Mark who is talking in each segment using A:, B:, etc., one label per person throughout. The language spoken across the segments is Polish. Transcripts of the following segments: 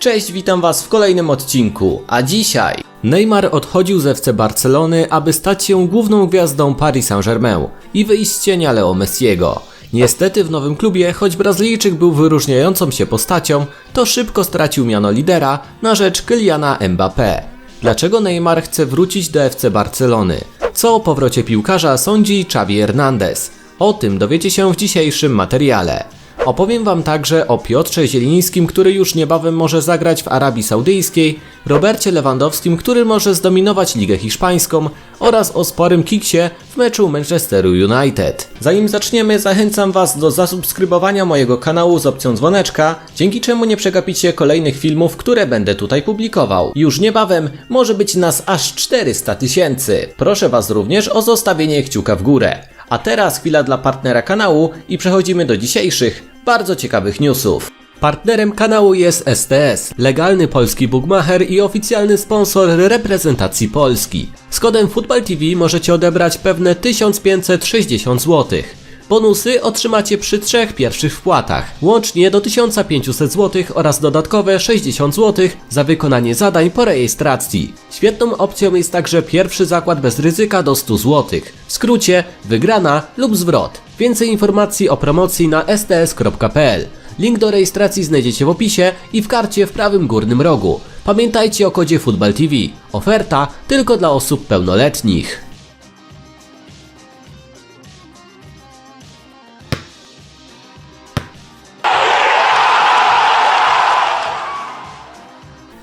A: Cześć, witam Was w kolejnym odcinku, a dzisiaj Neymar odchodził ze FC Barcelony, aby stać się główną gwiazdą Paris Saint-Germain i wyjść z cienia Leo Messiego. Niestety w nowym klubie, choć Brazylijczyk był wyróżniającą się postacią, to szybko stracił miano lidera na rzecz Kyliana Mbappé. Dlaczego Neymar chce wrócić do FC Barcelony? Co o powrocie piłkarza sądzi Xavi Hernandez? O tym dowiecie się w dzisiejszym materiale. Opowiem Wam także o Piotrze Zielińskim, który już niebawem może zagrać w Arabii Saudyjskiej, Robercie Lewandowskim, który może zdominować Ligę Hiszpańską oraz o sporym kiksie w meczu Manchesteru United. Zanim zaczniemy, zachęcam Was do zasubskrybowania mojego kanału z opcją dzwoneczka, dzięki czemu nie przegapicie kolejnych filmów, które będę tutaj publikował. Już niebawem może być nas aż 400 tysięcy. Proszę Was również o zostawienie kciuka w górę. A teraz chwila dla partnera kanału i przechodzimy do dzisiejszych, bardzo ciekawych newsów. Partnerem kanału jest STS, legalny polski bookmacher i oficjalny sponsor reprezentacji Polski. Z kodem FootballTV możecie odebrać pewne 1560 zł. Bonusy otrzymacie przy trzech pierwszych wpłatach, łącznie do 1500 zł oraz dodatkowe 60 zł za wykonanie zadań po rejestracji. Świetną opcją jest także pierwszy zakład bez ryzyka do 100 zł. W skrócie wygrana lub zwrot. Więcej informacji o promocji na sts.pl. Link do rejestracji znajdziecie w opisie i w karcie w prawym górnym rogu. Pamiętajcie o kodzie FootballTV. Oferta tylko dla osób pełnoletnich.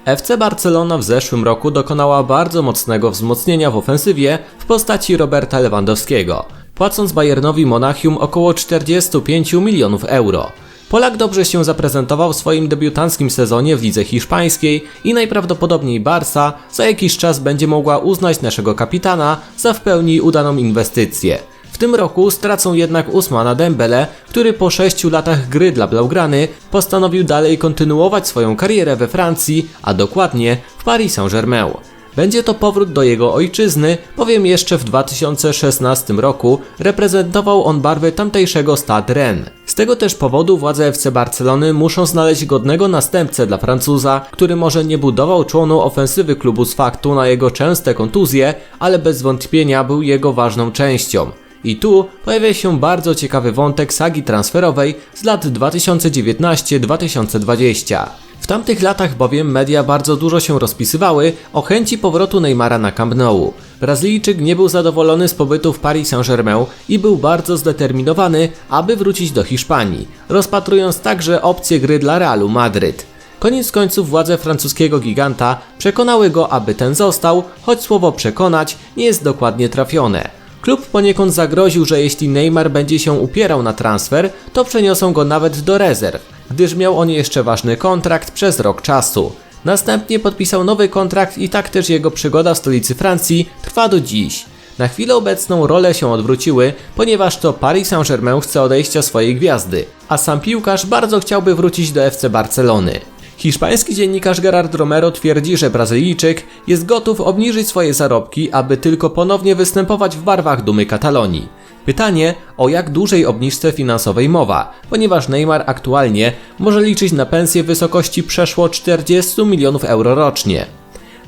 A: FC Barcelona w zeszłym roku dokonała bardzo mocnego wzmocnienia w ofensywie w postaci Roberta Lewandowskiego, płacąc Bayernowi Monachium około 45 milionów euro. Polak dobrze się zaprezentował w swoim debiutanckim sezonie w lidze hiszpańskiej i najprawdopodobniej Barca za jakiś czas będzie mogła uznać naszego kapitana za w pełni udaną inwestycję. W tym roku stracą jednak Usmana Dembele, który po 6 latach gry dla Blaugrany postanowił dalej kontynuować swoją karierę we Francji, a dokładnie w Paris Saint-Germain. Będzie to powrót do jego ojczyzny, bowiem jeszcze w 2016 roku reprezentował on barwy tamtejszego Stade Rennes. Z tego też powodu władze FC Barcelony muszą znaleźć godnego następcę dla Francuza, który może nie budował członu ofensywy klubu z faktu na jego częste kontuzje, ale bez wątpienia był jego ważną częścią. I tu pojawia się bardzo ciekawy wątek sagi transferowej z lat 2019-2020. W tamtych latach bowiem media bardzo dużo się rozpisywały o chęci powrotu Neymara na Camp Nou. Brazylijczyk nie był zadowolony z pobytu w Paris Saint-Germain i był bardzo zdeterminowany, aby wrócić do Hiszpanii, rozpatrując także opcję gry dla Realu Madryt. Koniec końców władze francuskiego giganta przekonały go, aby ten został, choć słowo przekonać nie jest dokładnie trafione. Klub poniekąd zagroził, że jeśli Neymar będzie się upierał na transfer, to przeniosą go nawet do rezerw, gdyż miał on jeszcze ważny kontrakt przez rok czasu. Następnie podpisał nowy kontrakt i tak też jego przygoda w stolicy Francji trwa do dziś. Na chwilę obecną role się odwróciły, ponieważ to Paris Saint-Germain chce odejścia swojej gwiazdy, a sam piłkarz bardzo chciałby wrócić do FC Barcelony. Hiszpański dziennikarz Gerard Romero twierdzi, że Brazylijczyk jest gotów obniżyć swoje zarobki, aby tylko ponownie występować w barwach dumy Katalonii. Pytanie, o jak dużej obniżce finansowej mowa, ponieważ Neymar aktualnie może liczyć na pensję w wysokości przeszło 40 milionów euro rocznie.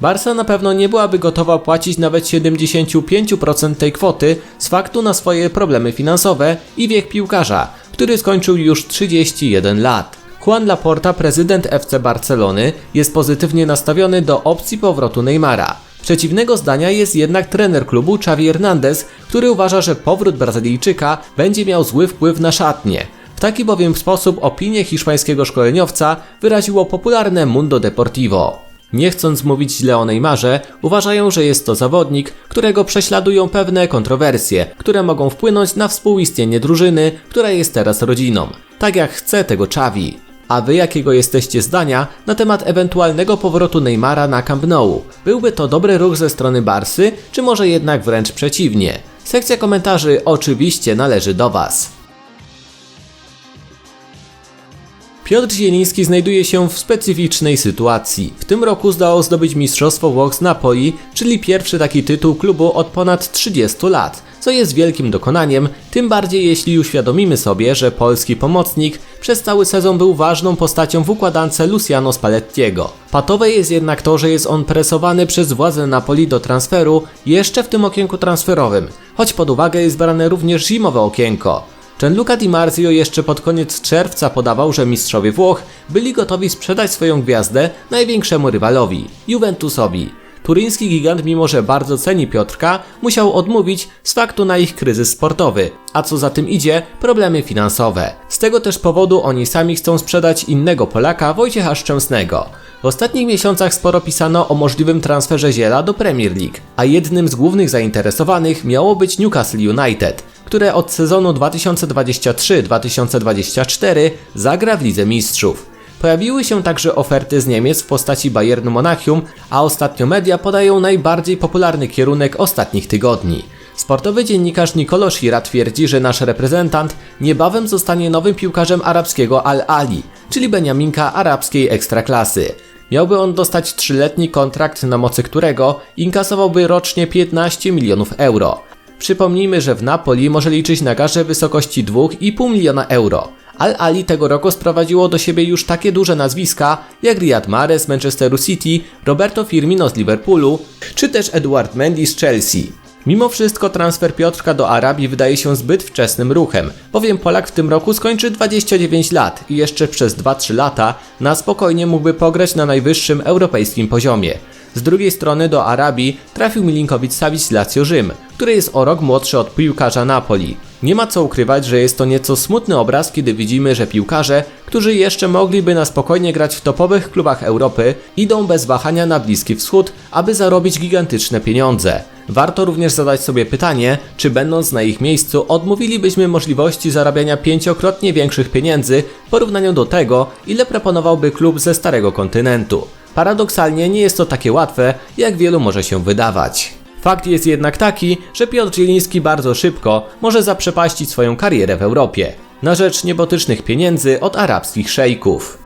A: Barca na pewno nie byłaby gotowa płacić nawet 75% tej kwoty z faktu na swoje problemy finansowe i wiek piłkarza, który skończył już 31 lat. Juan Laporta, prezydent FC Barcelony, jest pozytywnie nastawiony do opcji powrotu Neymara. Przeciwnego zdania jest jednak trener klubu Xavi Hernandez, który uważa, że powrót Brazylijczyka będzie miał zły wpływ na szatnię. W taki bowiem sposób opinię hiszpańskiego szkoleniowca wyraziło popularne Mundo Deportivo. Nie chcąc mówić źle o Neymarze, uważają, że jest to zawodnik, którego prześladują pewne kontrowersje, które mogą wpłynąć na współistnienie drużyny, która jest teraz rodziną. Tak jak chce tego Xavi. A wy jakiego jesteście zdania na temat ewentualnego powrotu Neymara na Camp Nou? Byłby to dobry ruch ze strony Barsy, czy może jednak wręcz przeciwnie? Sekcja komentarzy oczywiście należy do was. Piotr Zieliński znajduje się w specyficznej sytuacji. W tym roku zdało zdobyć Mistrzostwo Włoch z Napoli, czyli pierwszy taki tytuł klubu od ponad 30 lat, co jest wielkim dokonaniem, tym bardziej jeśli uświadomimy sobie, że polski pomocnik przez cały sezon był ważną postacią w układance Luciano Spallettiego. Patowe jest jednak to, że jest on presowany przez władze Napoli do transferu jeszcze w tym okienku transferowym, choć pod uwagę jest brane również zimowe okienko. Gianluca Di Marzio jeszcze pod koniec czerwca podawał, że mistrzowie Włoch byli gotowi sprzedać swoją gwiazdę największemu rywalowi Juventusowi. Turyński gigant, mimo że bardzo ceni Piotrka, musiał odmówić z faktu na ich kryzys sportowy, a co za tym idzie, problemy finansowe. Z tego też powodu oni sami chcą sprzedać innego Polaka, Wojciecha Szczęsnego. W ostatnich miesiącach sporo pisano o możliwym transferze Ziela do Premier League, a jednym z głównych zainteresowanych miało być Newcastle United, które od sezonu 2023-2024 zagra w Lidze Mistrzów. Pojawiły się także oferty z Niemiec w postaci Bayernu Monachium, a ostatnio media podają najbardziej popularny kierunek ostatnich tygodni. Sportowy dziennikarz Nicolo Shira twierdzi, że nasz reprezentant niebawem zostanie nowym piłkarzem arabskiego Al-Ali, czyli Beniaminka arabskiej ekstraklasy. Miałby on dostać trzyletni kontrakt, na mocy którego inkasowałby rocznie 15 milionów euro. Przypomnijmy, że w Napoli może liczyć na garze w wysokości 2,5 miliona euro. Al-Ali tego roku sprowadziło do siebie już takie duże nazwiska jak Riyad Mahrez z Manchesteru City, Roberto Firmino z Liverpoolu, czy też Eduard Mendy z Chelsea. Mimo wszystko transfer Piotrka do Arabii wydaje się zbyt wczesnym ruchem, bowiem Polak w tym roku skończy 29 lat i jeszcze przez 2-3 lata na spokojnie mógłby pograć na najwyższym europejskim poziomie. Z drugiej strony do Arabii trafił Milinkowicz-Savic z Lazio Rzym, który jest o rok młodszy od piłkarza Napoli. Nie ma co ukrywać, że jest to nieco smutny obraz, kiedy widzimy, że piłkarze, którzy jeszcze mogliby na spokojnie grać w topowych klubach Europy, idą bez wahania na Bliski Wschód, aby zarobić gigantyczne pieniądze. Warto również zadać sobie pytanie, czy będąc na ich miejscu odmówilibyśmy możliwości zarabiania pięciokrotnie większych pieniędzy w porównaniu do tego, ile proponowałby klub ze starego kontynentu. Paradoksalnie nie jest to takie łatwe, jak wielu może się wydawać. Fakt jest jednak taki, że Piotr Zieliński bardzo szybko może zaprzepaścić swoją karierę w Europie na rzecz niebotycznych pieniędzy od arabskich szejków.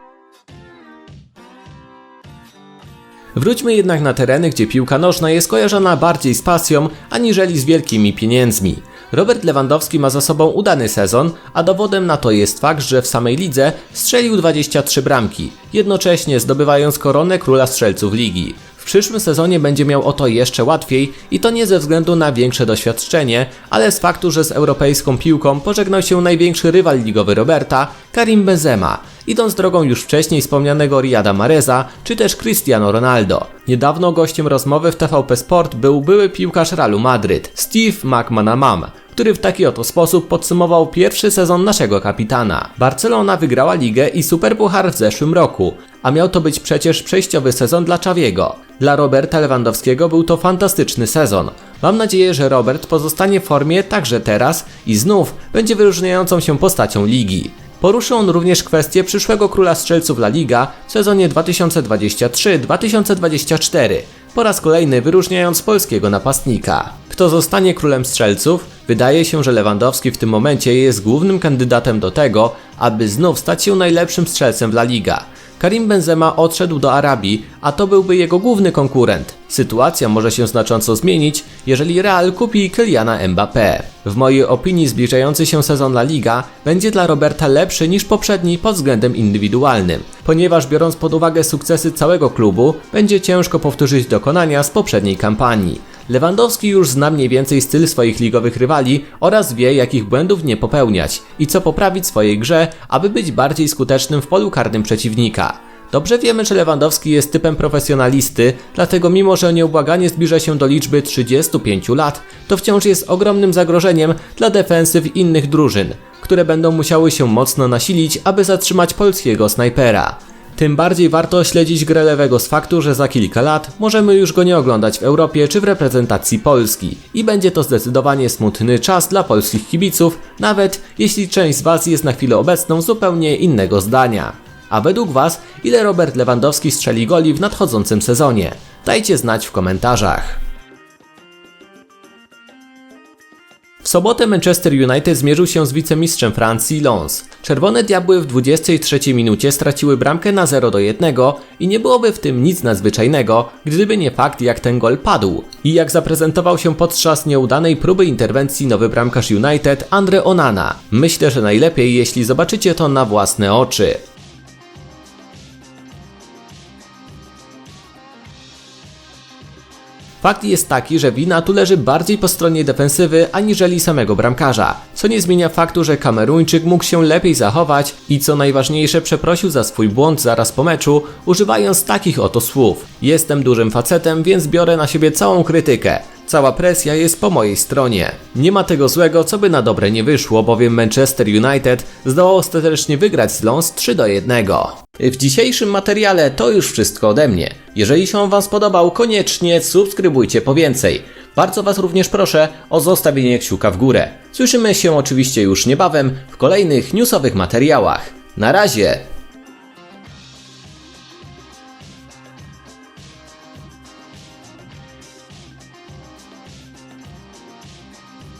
A: Wróćmy jednak na tereny, gdzie piłka nożna jest kojarzona bardziej z pasją, aniżeli z wielkimi pieniędzmi. Robert Lewandowski ma za sobą udany sezon, a dowodem na to jest fakt, że w samej lidze strzelił 23 bramki, jednocześnie zdobywając koronę króla strzelców ligi. W przyszłym sezonie będzie miał o to jeszcze łatwiej i to nie ze względu na większe doświadczenie, ale z faktu, że z europejską piłką pożegnał się największy rywal ligowy Roberta, Karim Benzema, idąc drogą już wcześniej wspomnianego Riyada Mareza czy też Cristiano Ronaldo. Niedawno gościem rozmowy w TVP Sport był były piłkarz Realu Madryt, Steve McManaman, który w taki oto sposób podsumował pierwszy sezon naszego kapitana. Barcelona wygrała ligę i superpuchar w zeszłym roku, a miał to być przecież przejściowy sezon dla Czawiego. Dla Roberta Lewandowskiego był to fantastyczny sezon. Mam nadzieję, że Robert pozostanie w formie także teraz i znów będzie wyróżniającą się postacią ligi. Poruszył on również kwestię przyszłego króla strzelców La Liga w sezonie 2023-2024, po raz kolejny wyróżniając polskiego napastnika. Kto zostanie królem strzelców? Wydaje się, że Lewandowski w tym momencie jest głównym kandydatem do tego, aby znów stać się najlepszym strzelcem w La Liga. Karim Benzema odszedł do Arabii, a to byłby jego główny konkurent. Sytuacja może się znacząco zmienić, jeżeli Real kupi Kyliana Mbappé. W mojej opinii zbliżający się sezon La Liga będzie dla Roberta lepszy niż poprzedni pod względem indywidualnym, ponieważ biorąc pod uwagę sukcesy całego klubu, będzie ciężko powtórzyć dokonania z poprzedniej kampanii. Lewandowski już zna mniej więcej styl swoich ligowych rywali oraz wie, jakich błędów nie popełniać i co poprawić w swojej grze, aby być bardziej skutecznym w polu karnym przeciwnika. Dobrze wiemy, że Lewandowski jest typem profesjonalisty, dlatego mimo, że nieubłaganie zbliża się do liczby 35 lat, to wciąż jest ogromnym zagrożeniem dla defensyw innych drużyn, które będą musiały się mocno nasilić, aby zatrzymać polskiego snajpera. Tym bardziej warto śledzić grę lewego z faktu, że za kilka lat możemy już go nie oglądać w Europie czy w reprezentacji Polski. I będzie to zdecydowanie smutny czas dla polskich kibiców, nawet jeśli część z Was jest na chwilę obecną zupełnie innego zdania. A według Was, ile Robert Lewandowski strzeli goli w nadchodzącym sezonie? Dajcie znać w komentarzach. W sobotę Manchester United zmierzył się z wicemistrzem Francji Lens. Czerwone Diabły w 23 minucie straciły bramkę na 0 do 1 i nie byłoby w tym nic nadzwyczajnego, gdyby nie fakt jak ten gol padł i jak zaprezentował się podczas nieudanej próby interwencji nowy bramkarz United Andre Onana. Myślę, że najlepiej jeśli zobaczycie to na własne oczy. Fakt jest taki, że wina tu leży bardziej po stronie defensywy aniżeli samego bramkarza, co nie zmienia faktu, że Kameruńczyk mógł się lepiej zachować i co najważniejsze przeprosił za swój błąd zaraz po meczu, używając takich oto słów. Jestem dużym facetem, więc biorę na siebie całą krytykę. Cała presja jest po mojej stronie. Nie ma tego złego, co by na dobre nie wyszło, bowiem Manchester United zdołał ostatecznie wygrać z Lons 3 do 1. W dzisiejszym materiale to już wszystko ode mnie. Jeżeli się Wam spodobał, koniecznie subskrybujcie po więcej. Bardzo Was również proszę o zostawienie kciuka w górę. Słyszymy się oczywiście już niebawem w kolejnych newsowych materiałach. Na razie!